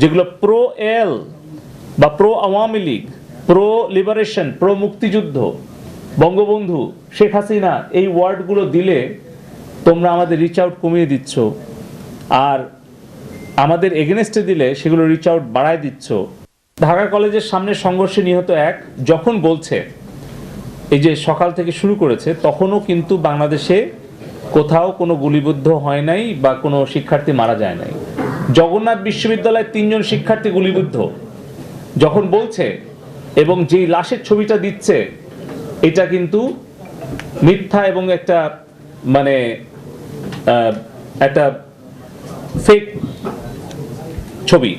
যেগুলো pro L বা pro Awami League pro liberation pro মুক্তিযুদ্ধ, বঙ্গবন্ধু, শেখ হাসিনা এই ওয়ার্ডগুলো দিলে তোমরা আমাদের রিচ আউট কমিয়ে দিচ্ছ। আর আমাদের এগেনস্টে দিলে সেগুলো রিচ আউট বাড়ায় দিচ্ছ। ঢাকা কলেজের সামনে সংঘর্ষে নিহত এক যখন বলছে, এই যে সকাল থেকে শুরু করেছে, তখনও কিন্তু বাংলাদেশে কোথাও কোনো গুলিবদ্ধ হয় নাই বা কোনো শিক্ষার্থী মারা যায় নাই। জগন্নাথ বিশ্ববিদ্যালয়ের তিনজন শিক্ষার্থী গুলিবিদ্ধ। যখন বলছে এবং যেই লাশের ছবিটা দিচ্ছে, এটা কিন্তু মিথ্যা এবং একটা মানে একটা ফেক ছবি।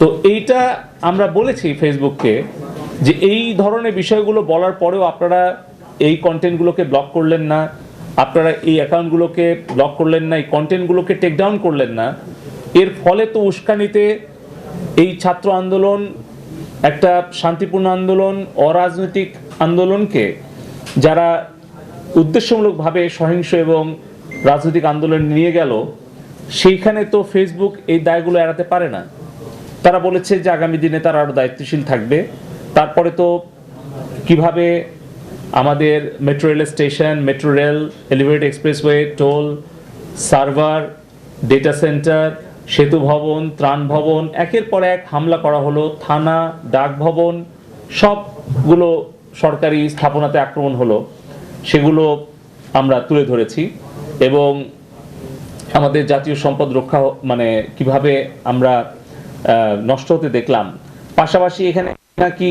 তো এইটা আমরা বলেছি ফেসবুককে যে এই ধরনের বিষয়গুলো বলার পরেও আপনারা এই কন্টেন্টগুলোকে ব্লক করলেন না, আপনারা এই অ্যাকাউন্টগুলোকে ব্লক করলেন না, এই কন্টেন্টগুলোকে টেক ডাউন করলেন না। এর ফলে তো উস্কানিতে এই ছাত্র আন্দোলন, একটা শান্তিপূর্ণ আন্দোলন, অরাজনৈতিক আন্দোলনকে যারা উদ্দেশ্যমূলকভাবে সহিংস এবং রাজনৈতিক আন্দোলন নিয়ে গেল, সেইখানে তো ফেসবুক এই দায়গুলো এড়াতে পারে না। তারা বলেছে যে আগামী দিনে তারা আরও দায়িত্বশীল থাকবে। তারপরে তো কীভাবে আমাদের metro rail station metro rail elevated expressway toll server data centre সেতু ভবন, ত্রাণ ভবন, একের পর এক হামলা করা হলো, থানা, ডাক ভবন, সবগুলো সরকারি স্থাপনাতে আক্রমণ হলো। সেগুলো আমরা তুলে ধরেছি এবং আমাদের জাতীয় সম্পদ রক্ষা মানে কীভাবে আমরা নষ্ট হতে দেখলাম। পাশাপাশি এখানে নাকি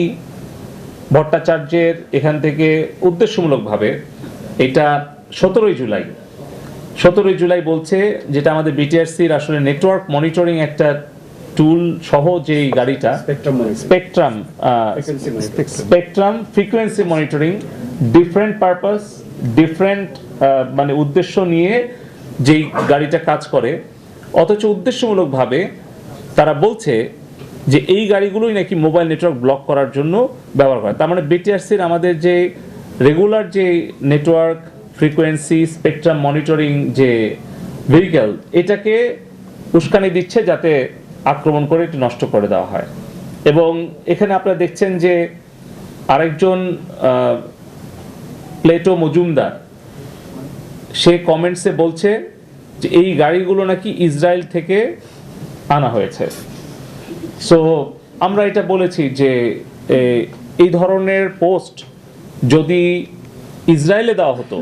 ভট্টাচার্যের এখান থেকে উদ্দেশ্যমূলকভাবে, এটা সতেরোই জুলাই। সতেরোই জুলাই বলছে যেটা আমাদের বিটিআরসির আসলে নেটওয়ার্ক মনিটরিং একটা টুল সহ যেই গাড়িটা spectrum spectrum frequency monitoring different purpose different মানে উদ্দেশ্য নিয়ে যেই গাড়িটা কাজ করে। অথচ উদ্দেশ্যমূলকভাবে তারা বলছে যে এই গাড়িগুলোই নাকি মোবাইল নেটওয়ার্ক ব্লক করার জন্য ব্যবহার করে। তার মানে বিটিআরসির আমাদের যে রেগুলার যে নেটওয়ার্ক ফ্রিকোয়েন্সি স্পেকট্রাম মনিটরিং যে ভেহিক্যাল এটাকে উস্কানি দিচ্ছে যাতে আক্রমণ করে এটি নষ্ট করে দেওয়া হয়। এবং এখানে আপনারা দেখছেন যে আরেকজন প্লেটো মজুমদার, সে কমেন্টসে বলছে যে এই গাড়িগুলো নাকি ইসরায়েল থেকে আনা হয়েছে। সো আমরা এটা বলেছি যে এই ধরনের পোস্ট যদি ইসরায়েলে দেওয়া হতো,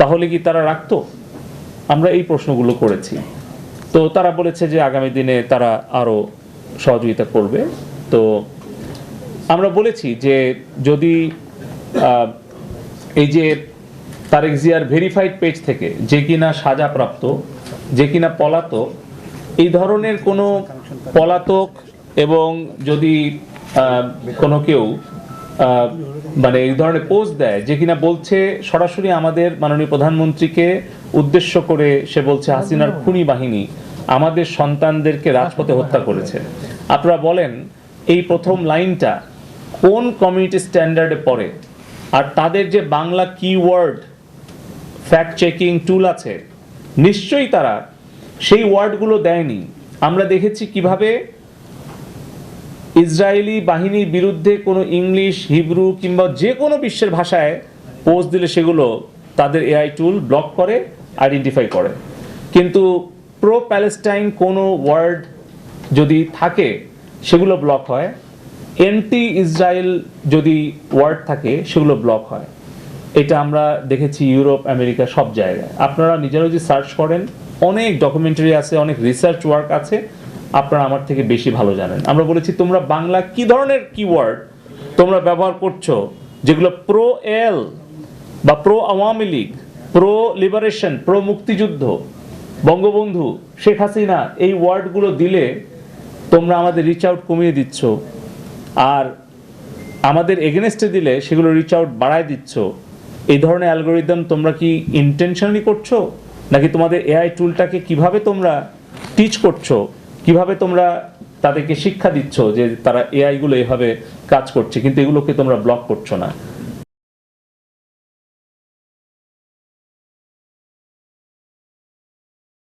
তাহলে কি তারা রাখতো? আমরা এই প্রশ্নগুলো করেছি। তো তারা বলেছে যে আগামী দিনে তারা আরও সহযোগিতা করবে। তো আমরা বলেছি যে যদি এই যে তারেক জিয়ার ভেরিফাইড পেজ থেকে যে কিনা সাজাপ্রাপ্ত যে কিনা পলাতক, এই ধরনের কোনো পলাতক এবং যদি কোনো কেউ মানে এই ধরনের পোস্ট দেয় যে কিনা বলছে সরাসরি আমাদের মাননীয় প্রধানমন্ত্রীকে উদ্দেশ্য করে সে বলছে হাসিনার খুনি বাহিনী আমাদের সন্তানদেরকে রাজপথে হত্যা করেছে। আপনারা বলেন, এই প্রথম লাইনটা কোন কমিউনিটি স্ট্যান্ডার্ডে পড়ে? আর তাদের যে Bangla keyword fact checking tool আছে, নিশ্চয়ই তারা সেই ওয়ার্ডগুলো দেয়নি। আমরা দেখেছি কীভাবে ইসরায়েলি বাহিনীর বিরুদ্ধে কোনো ইংলিশ, হিব্রু কিংবা যে কোনো বিশ্বের ভাষায় পোস্ট দিলে সেগুলো তাদের এআই টুল ব্লক করে, আইডেন্টিফাই করে। কিন্তু প্রো প্যালেস্টাইন কোনো ওয়ার্ড যদি থাকে, সেগুলো ব্লক হয়। এন্টি ইসরায়েল যদি ওয়ার্ড থাকে, সেগুলো ব্লক হয়। এটা আমরা দেখেছি ইউরোপ, আমেরিকা সব জায়গায়। আপনারা নিজেরা যদি সার্চ করেন, অনেক ডকুমেন্টারি আছে, অনেক রিসার্চ ওয়ার্ক আছে। আপনারা আমার থেকে বেশি ভালো জানেন। আমরা বলেছি, তোমরা বাংলা কি ধরনের কিওয়ার্ড তোমরা ব্যবহার করছ? যেগুলো প্রো এল বা pro Awami League pro liberation pro মুক্তিযুদ্ধ, বঙ্গবন্ধু, শেখ হাসিনা, এই ওয়ার্ডগুলো দিলে তোমরা আমাদের রিচ আউট কমিয়ে দিচ্ছ। আর আমাদের এগেনস্টে দিলে সেগুলো রিচ আউট বাড়ায় দিচ্ছ। এই ধরনের অ্যালগোরিদম তোমরা কি ইন্টেনশনালি করছ? নাকি তোমাদের এআই টুলটাকে কীভাবে তোমরা টিচ করছ? কীভাবে তোমরা তাদেরকে শিক্ষা দিচ্ছ যে তারা এআইগুলো এভাবে কাজ করছে, কিন্তু এগুলোকে তোমরা ব্লক করছ না।